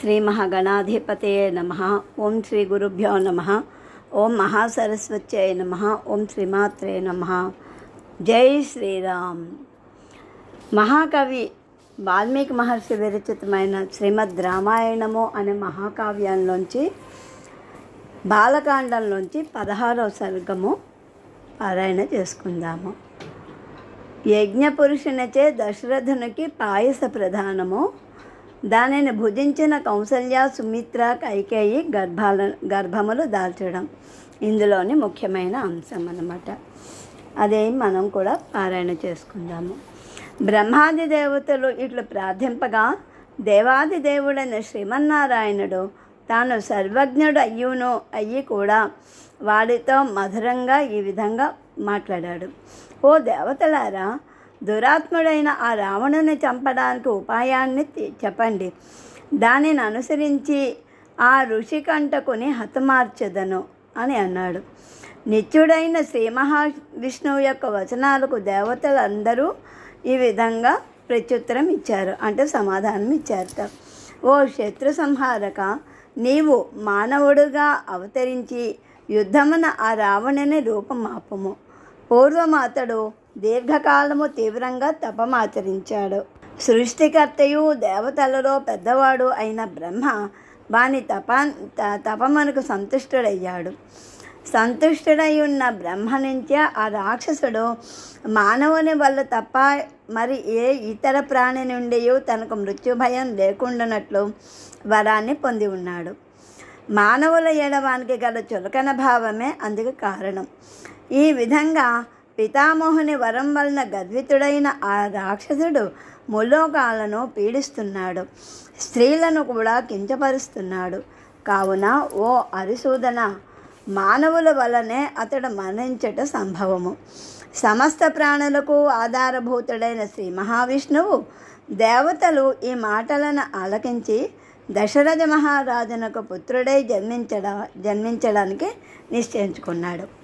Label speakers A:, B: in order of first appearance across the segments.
A: శ్రీ మహాగణాధిపతయ నమ. ఓం శ్రీ గురుభ్యో నమ. ఓం మహాసరస్వత్యై నమ. ఓం శ్రీమాత్రే నమ. జై శ్రీరామ్. మహాకవి వాల్మీకి మహర్షి విరచితమైన శ్రీమద్ రామాయణము అనే మహాకావ్యంలోంచి బాలకాండంలోంచి పదహారవ సర్గము పారాయణ చేసుకుందాము. యజ్ఞపురుషునిచే దశరథునికి పాయస ప్రధానము. దానిని భుజించిన కౌసల్య సుమిత్ర కైకేయి గర్భాల గర్భములు దాల్చడం ఇందులోని ముఖ్యమైన అంశం అన్నమాట. అదే మనం కూడా పారాయణ చేసుకుందాము. బ్రహ్మాది దేవతలు ఇట్లు ప్రార్థింపగా దేవాది దేవుడైన శ్రీమన్నారాయణుడు తాను సర్వజ్ఞుడు అయ్యును అయ్యి కూడా వాడితో మధురంగా ఈ విధంగా మాట్లాడాడు. ఓ దేవతలారా దురాత్ముడైన ఆ రావణుని చంపడానికి ఉపాయాన్ని చెప్పండి. దానిని అనుసరించి ఆ ఋషికంటకుని హతమార్చదను అని అన్నాడు. నిత్యుడైన శ్రీ మహావిష్ణువు యొక్క వచనాలకు దేవతలందరూ ఈ విధంగా ప్రత్యుత్తరం ఇచ్చారు. అంటే సమాధానం ఇచ్చారట. ఓ శత్రు సంహారక నీవు మానవుడుగా అవతరించి యుద్ధమున ఆ రావణుని రూపమాపము. పూర్వమాతడు దీర్ఘకాలము తీవ్రంగా తపమాచరించాడు. సృష్టికర్తయు దేవతలలో పెద్దవాడు అయిన బ్రహ్మ వాని తప త- తపమునకు సంతుష్టుడయ్యాడు. సంతుష్టుడై ఉన్న బ్రహ్మ నుంచే ఆ రాక్షసుడు మానవుని వల్ల తప్ప మరి ఏ ఇతర ప్రాణి నుండి తనకు మృత్యు భయం లేకుండానట్లు వరాన్ని పొంది ఉన్నాడు. మానవుల ఎడవానికి గల చులకన భావమే అందుకు కారణం. ఈ విధంగా పితామోహుని వరం వలన గర్వితుడైన ఆ రాక్షసుడు ములోకాలను పీడిస్తున్నాడు. స్త్రీలను కూడా కించపరుస్తున్నాడు. కావున ఓ అరిశూదన మానవుల వలనే అతడు మరణించట సంభవము. సమస్త ప్రాణులకు ఆధారభూతుడైన శ్రీ మహావిష్ణువు దేవతలు ఈ మాటలను ఆలకించి దశరథ మహారాజునకు పుత్రుడై జన్మించడ జన్మించడానికి నిశ్చయించుకున్నాడు.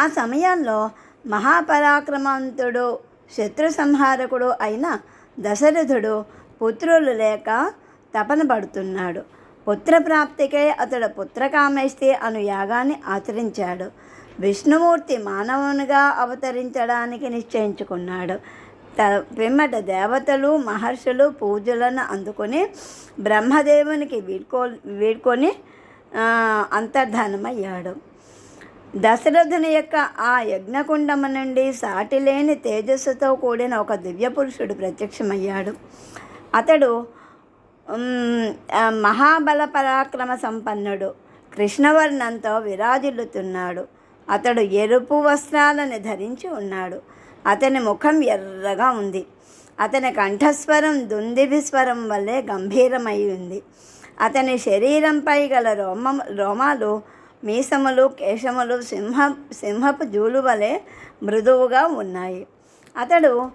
A: ఆ సమయంలో మహాపరాక్రమంతుడు శత్రు సంహారకుడు అయిన దశరథుడు పుత్రులు లేక తపన పడుతున్నాడు. పుత్రప్రాప్తికై అతడు పుత్రకామేష్టి అను యాగాన్ని ఆచరించాడు. విష్ణుమూర్తి మానవునిగా అవతరించడానికి నిశ్చయించుకున్నాడు. త పిమ్మట దేవతలు మహర్షులు పూజలను అందుకొని బ్రహ్మదేవునికి వీడ్కో వీడ్కొని అంతర్ధానమయ్యాడు. దశరథుని యొక్క ఆ యజ్ఞకుండము నుండి సాటిలేని తేజస్సుతో కూడిన ఒక దివ్య పురుషుడు ప్రత్యక్షమయ్యాడు. అతడు మహాబల పరాక్రమ సంపన్నుడు కృష్ణవర్ణంతో విరాజిల్లుతున్నాడు. అతడు ఎరుపు వస్త్రాలను ధరించి ఉన్నాడు. అతని ముఖం ఎర్రగా ఉంది. అతని కంఠస్వరం దుందిభి స్వరం వల్లే గంభీరమై ఉంది. అతని శరీరంపై గల రోమ రోమాలు మీసములు కేశములు సింహ సింహపు జూలు వలె మృదువుగా ఉన్నాయి. అతడు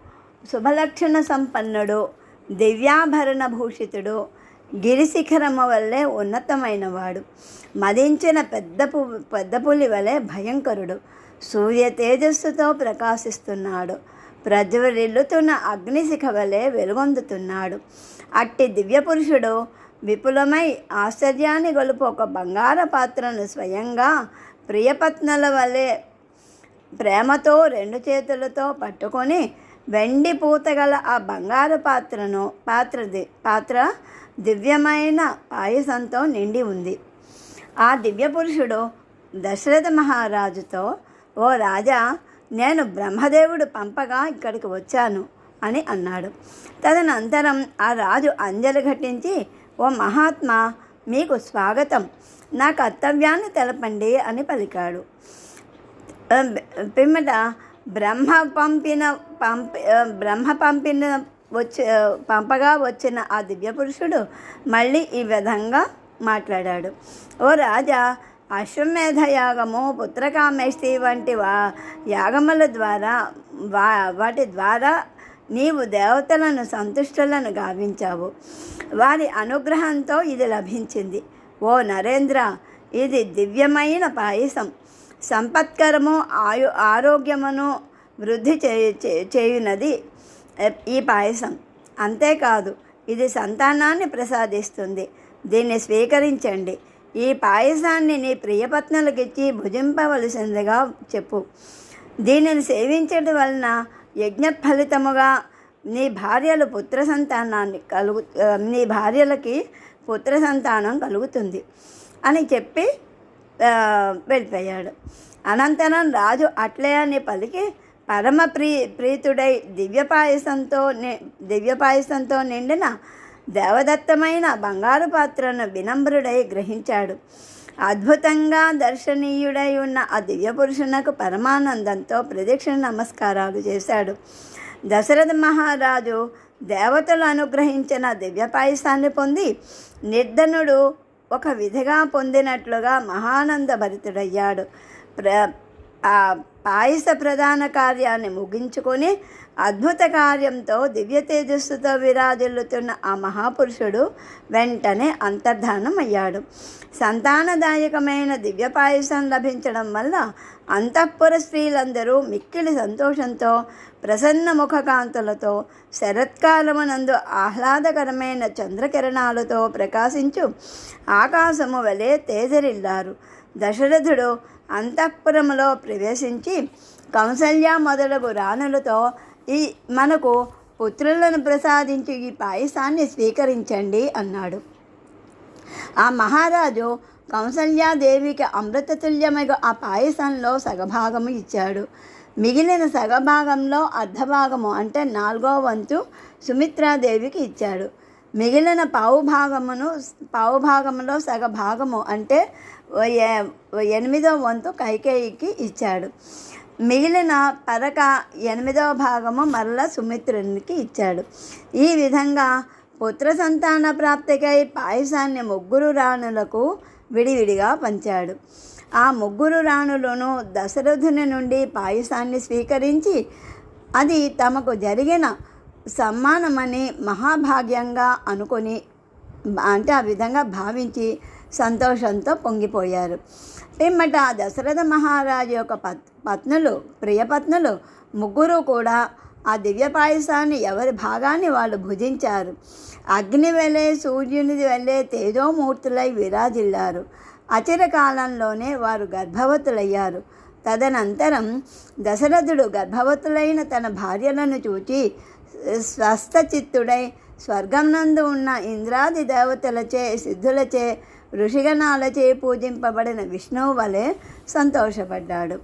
A: శుభలక్షణ సంపన్నుడు దివ్యాభరణ భూషితుడు గిరిశిఖరము వల్లే ఉన్నతమైనవాడు. మదించిన పెద్ద పు పెద్ద పులి వలె భయంకరుడు. సూర్య తేజస్సుతో ప్రకాశిస్తున్నాడు. ప్రజ్వరిల్లుతున్న అగ్నిశిఖ వలె వెలుగొందుతున్నాడు. అట్టి దివ్య పురుషుడు విపులమై ఆశ్చర్యాన్ని గొలుపు ఒక బంగార పాత్రను స్వయంగా ప్రియపత్నల వలె ప్రేమతో రెండు చేతులతో పట్టుకొని వెండి పూతగల ఆ బంగారు పాత్రను పాత్రది పాత్ర దివ్యమైన పాయసంతో నిండి ఉంది. ఆ దివ్య పురుషుడు దశరథ మహారాజుతో ఓ రాజా నేను బ్రహ్మదేవుడు పంపగా ఇక్కడికి వచ్చాను అని అన్నాడు. తదనంతరం ఆ రాజు అంజలి ఘటించి ఓ మహాత్మా మీకు స్వాగతం. నా కర్తవ్యాన్ని తెలపండి అని పలికాడు. పిమ్మట బ్రహ్మ పంపిన పంపి బ్రహ్మ పంపిన వచ్చి పంపగా వచ్చిన ఆ దివ్య పురుషుడు మళ్ళీ ఈ విధంగా మాట్లాడాడు. ఓ రాజా అశ్వమేధ యాగము పుత్రకామేష్టి వంటి వా యాగముల ద్వారా వా వాటి ద్వారా నీవు దేవతలను సంతుష్టులను గావించావు. వారి అనుగ్రహంతో ఇది లభించింది. ఓ నరేంద్ర ఇది దివ్యమైన పాయసం. సంపత్కరము ఆయు ఆరోగ్యమును వృద్ధి చే చే- చేయునది ఈ పాయసం. అంతేకాదు ఇది సంతానాన్ని ప్రసాదిస్తుంది. దీన్ని స్వీకరించండి. ఈ పాయసాన్ని నీ ప్రియపత్నులకు ఇచ్చి భుజింపవలసిందిగా చెప్పు. దీనిని సేవించడం వలన యజ్ఞ ఫలితముగా నీ భార్యలు పుత్ర సంతానాన్ని కలుగు నీ భార్యలకి పుత్ర సంతానం కలుగుతుంది అని చెప్పి వెళ్ళిపోయాడు. అనంతరం రాజు అట్లే అని పలికి పరమ ప్రీ ప్రీతుడై దివ్య పాయసంతో ని- దివ్య పాయసంతో నిండిన దేవదత్తమైన బంగారు పాత్రను వినమ్రుడై గ్రహించాడు. అద్భుతంగా దర్శనీయుడై ఉన్న ఆ దివ్యపురుషునకు పరమానందంతో ప్రదక్షిణ నమస్కారాలు చేశాడు. దశరథ మహారాజు దేవతలు అనుగ్రహించిన దివ్య పాయసాన్ని పొంది నిర్ధనుడు ఒక విధిగా పొందినట్లుగా మహానంద భరితుడయ్యాడు ప్ర పాయస ప్రధాన కార్యాన్ని ముగించుకొని అద్భుత కార్యంతో దివ్య తేజస్సుతో విరాజిల్లుతున్న ఆ మహాపురుషుడు వెంటనే అంతర్ధానం అయ్యాడు. సంతానదాయకమైన దివ్య పాయసం లభించడం వల్ల అంతఃపుర స్త్రీలందరూ మిక్కిలి సంతోషంతో ప్రసన్న ముఖకాంతులతో శరత్కాలమునందు ఆహ్లాదకరమైన చంద్రకిరణాలతో ప్రకాశించు ఆకాశము వలె తేజరిల్లారు. దశరథుడు అంతఃపురములో ప్రవేశించి కౌసల్య మొదలగు రాణులతో ఈ మనకు పుత్రులను ప్రసాదించి ఈ పాయసాన్ని స్వీకరించండి అన్నాడు. ఆ మహారాజు కౌసల్యాదేవికి అమృతతుల్యమైన ఆ పాయసంలో సగభాగము ఇచ్చాడు. మిగిలిన సగభాగంలో అర్ధభాగము అంటే నాలుగో వంతు సుమిత్రాదేవికి ఇచ్చాడు. మిగిలిన పావు భాగమును పావు భాగంలో సగ భాగము అంటే ఎనిమిదో వంతు కైకేయికి ఇచ్చాడు. మిగిలిన పరక ఎనిమిదవ భాగము మరల సుమిత్రునికి ఇచ్చాడు. ఈ విధంగా పుత్ర సంతాన ప్రాప్తికై పాయసాన్ని ముగ్గురు రాణులకు విడివిడిగా పంచాడు. ఆ ముగ్గురు రాణులను దశరథుని నుండి పాయసాన్ని స్వీకరించి అది తమకు జరిగిన సమ్మానమని మహాభాగ్యంగా అనుకొని అంటే ఆ విధంగా భావించి సంతోషంతో పొంగిపోయారు. పిమ్మట దశరథ మహారాజు యొక్క పత్ పత్నులు ప్రియపత్నులు ముగ్గురు కూడా ఆ దివ్య పాయసాన్ని ఎవరి భాగాన్ని వాళ్ళు భుజించారు. అగ్ని వెళ్ళే సూర్యునిది వెళ్ళే తేజోమూర్తులై విరాజిల్లారు. అచిరకాలంలోనే వారు గర్భవతులయ్యారు. తదనంతరం దశరథుడు గర్భవతులైన తన భార్యలను చూచి స్వస్థచిత్తుడై స్వర్గం నందు ఉన్న ఇంద్రాది దేవతలచే సిద్ధులచే ఋషిగణాలచే పూజింపబడిన విష్ణువు వలె సంతోషపడ్డాడు.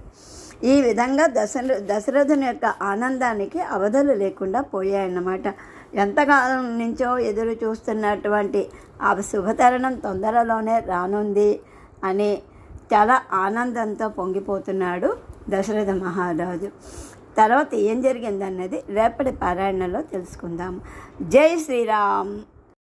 A: ఈ విధంగా దశర దశరథుని యొక్క ఆనందానికి అవధులు లేకుండా పోయాయన్నమాట. ఎంతకాలం నుంచో ఎదురు చూస్తున్నటువంటి ఆ శుభతరణం తొందరలోనే రానుంది అని చాలా ఆనందంతో పొంగిపోతున్నాడు దశరథ మహారాజు. తర్వాత ఏం జరిగిందన్నది రేపటి పారాయణలో తెలుసుకుందాం. జై శ్రీరామ్.